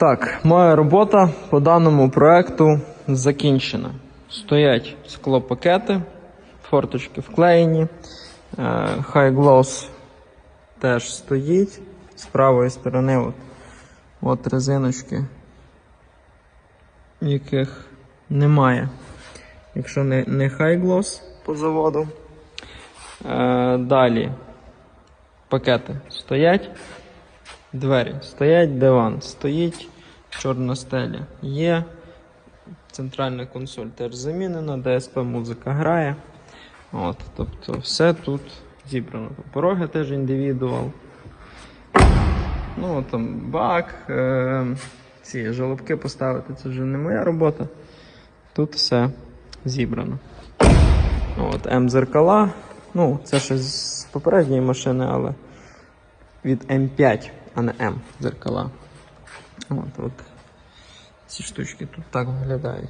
Так, моя робота по даному проекту закінчена. Стоять склопакети, форточки вклеєні, е, High Gloss теж стоїть. З правої сторони от, от резиночки, яких немає. Якщо не, не High Gloss по заводу. Е, далі пакети стоять. Двері стоять, диван стоїть, чорна стеля є. Центральна консоль теж замінена, DSP музика грає. От, тобто все тут зібрано. Пороги теж індивідуал. Ну, там бак, е- ці жолобки поставити, це вже не моя робота. Тут все зібрано. От, М-зеркала. Ну, це ще з попередньої машини, але від М5, а не М зеркала. От, от. Ці штучки тут так виглядають.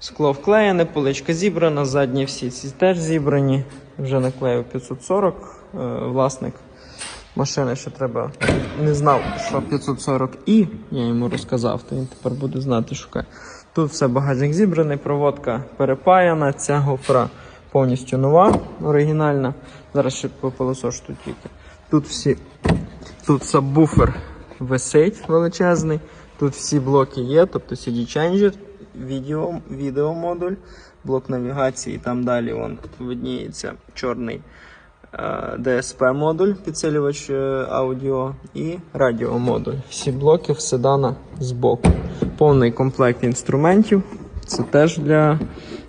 Скло вклеєне, поличка зібрана, задні всі ці теж зібрані. Вже наклеїв 540. Е, власник машини ще треба. Не знав, що 540i, я йому розказав, то він тепер буде знати, шукає. Тут все багажник зібраний, проводка перепаяна, ця гофра повністю нова, оригінальна. Зараз ще попилосошу тут тільки. Тут всі Тут сабвуфер висить величезний. Тут всі блоки є, тобто CD Changer, відео, відеомодуль, блок навігації, там далі вон, видніється чорний е, DSP модуль, підсилювач е, аудіо і радіомодуль. Всі блоки в седана збоку. Повний комплект інструментів. Це теж для,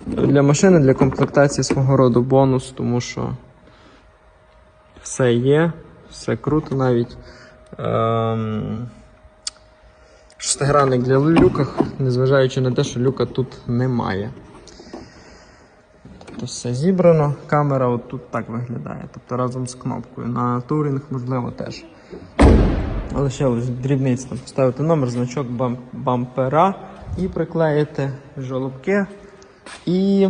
для машини, для комплектації свого роду бонус, тому що все є, все круто навіть. Ем... Шестигранник для люках, незважаючи на те, що люка тут немає. Тобто все зібрано, камера от тут так виглядає, тобто разом з кнопкою. На турінг, можливо, теж. Але ще ось дрібниць там поставити номер, значок бам- бампера і приклеїти жолобки. І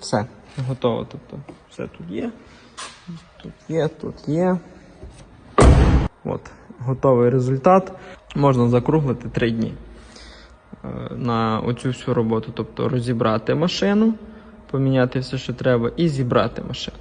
все, готово. Тобто все тут є. Тут є, тут є. От, готовий результат. Можна закруглити 3 дні е, на оцю всю роботу. Тобто розібрати машину, поміняти все, що треба, і зібрати машину.